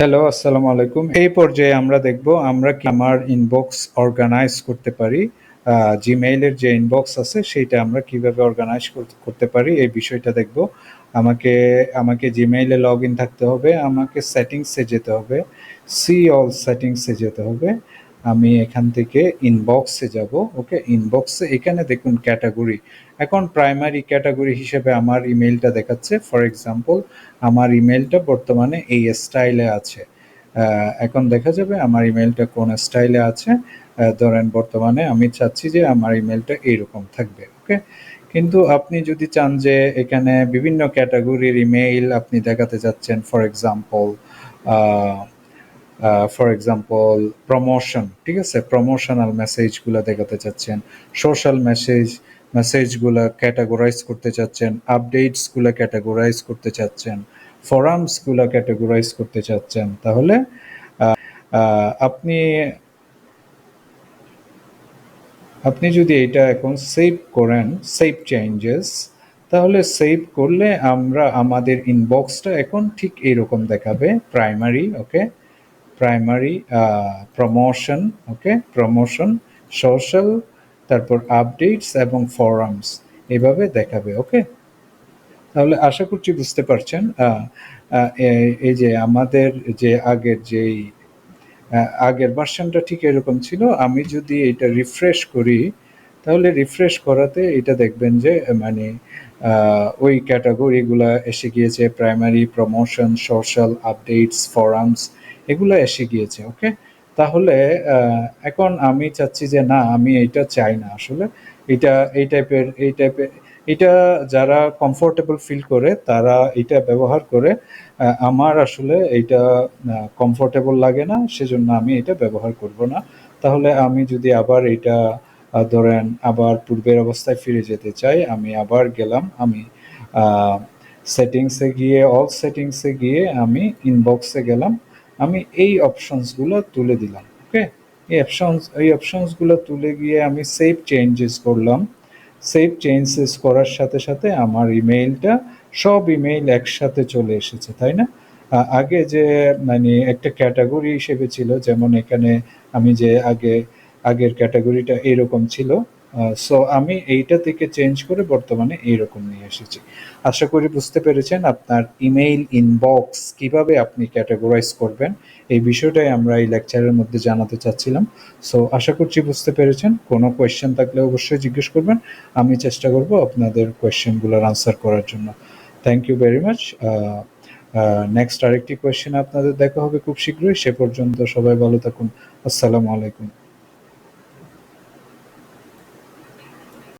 Hello আসসালামু আলাইকুম এই পর্যায়ে আমরা দেখব, আমরা কি আমার ইনবক্স অর্গানাইজ করতে পারি জিমেইলের যে ইনবক্স আছে, সেইটা আমরা কীভাবে অর্গানাইজ করতে পারি, এই বিষয়টা দেখব। আমাকে আমাকে জিমেইলে লগ ইন থাকতে হবে, আমাকে সেটিংসে যেতে হবে সি অল সেটিংসে যেতে হবে। আমি এখান থেকে ইনবক্সে যাব, ওকে? ইনবক্সে এখানে দেখুন ক্যাটাগরি এখন প্রাইমারি ক্যাটাগরি হিসেবে আমার ইমেলটা দেখাচ্ছে। ফর এক্সাম্পল আমার ইমেলটা বর্তমানে এই স্টাইলে আছে। এখন দেখা যাবে আমার ইমেলটা কোন স্টাইলে আছে। ধরেন বর্তমানে আমি চাচ্ছি যে আমার ইমেলটা এইরকম থাকবে, ওকে? কিন্তু আপনি যদি চান যে এখানে বিভিন্ন ক্যাটাগরির ইমেইল আপনি দেখাতে যাচ্ছেন for example for example promotion ঠিক আছে? প্রমোশনাল মেসেজগুলো দেখাতে চাচ্ছেন সোশ্যাল মেসেজ মেসেজগুলো ক্যাটাগোরাইজ করতে চাচ্ছেন আপডেটসগুলো ক্যাটাগোরাইজ করতে চাচ্ছেন ফরামসগুলো ক্যাটাগোরাইজ করতে চাচ্ছেন, তাহলে আপনি আপনি যদি এটা এখন সেভ করেন সেভ চেঞ্জেস তাহলে সেভ করলে আমরা আমাদের ইনবক্সটা এখন ঠিক এরকম দেখাবে primary okay primary promotion okay promotion social তারপর আপডেটস এবং ফোরামস এভাবে দেখাবে ওকে তাহলে আশা করছি বুঝতে পারছেন এই যে আমাদের যে আগের যেই আগের ভার্সনটা ঠিক এরকম ছিল, আমি যদি এটা রিফ্রেশ করি, তাহলে রিফ্রেশ করাতে এটা দেখবেন যে মানে ওই ক্যাটাগরিগুলো এসে গিয়েছে primary promotion social updates forums এগুলো এসে গিয়েছে ওকে তাহলে এখন আমি চাচ্ছি যে না, আমি এটা চাই না আসলে। এটা, এই টাইপের এই টাইপের এটা যারা কমফোর্টেবল ফিল করে, তারা এটা ব্যবহার করে আমার আসলে এইটা কমফোর্টেবল লাগে না, সেজন্য আমি এটা ব্যবহার করব না। তাহলে আমি যদি আবার এটা ধরেন আবার পূর্বের অবস্থায় ফিরে যেতে চাই, আমি আবার গেলাম, আমি সেটিংসে গিয়ে অল সেটিংসে গিয়ে আমি ইনবক্সে গেলাম আমি এই অপশনসগুলো তুলে দিলাম ওকে এই অপশনস এই অপশনসগুলো তুলে গিয়ে আমি সেভ চেঞ্জেস করলাম। সেভ চেঞ্জেস করার সাথে সাথে আমার ইমেইলটা সব ইমেইল একসাথে চলে এসেছে, তাই না? আগে যে মানে একটা ক্যাটাগরি হিসেবে ছিল, যেমন এখানে আমি যে আগে, আগের ক্যাটাগরিটা এরকম ছিল সো আমি এইটা থেকে চেঞ্জ করে বর্তমানে এইরকম নিয়ে এসেছি। আশা করি বুঝতে পেরেছেন আপনার ইমেইল ইনবক্স কীভাবে আপনি ক্যাটাগরাইজ করবেন, এই বিষয়টাই আমরা এই লেকচারের মধ্যে জানাতে চাচ্ছিলাম। সো আশা করছি বুঝতে পেরেছেন। কোনো কোয়েশ্চেন থাকলে অবশ্যই জিজ্ঞেস করবেন। আমি চেষ্টা করব আপনাদের কোয়েশ্চেনগুলোর আনসার করার জন্য। Thank you very much next আরেকটি কোয়েশ্চেন আপনাদের দেখা হবে খুব শীঘ্রই। সে পর্যন্ত সবাই ভালো থাকুন। আসসালামু আলাইকুম।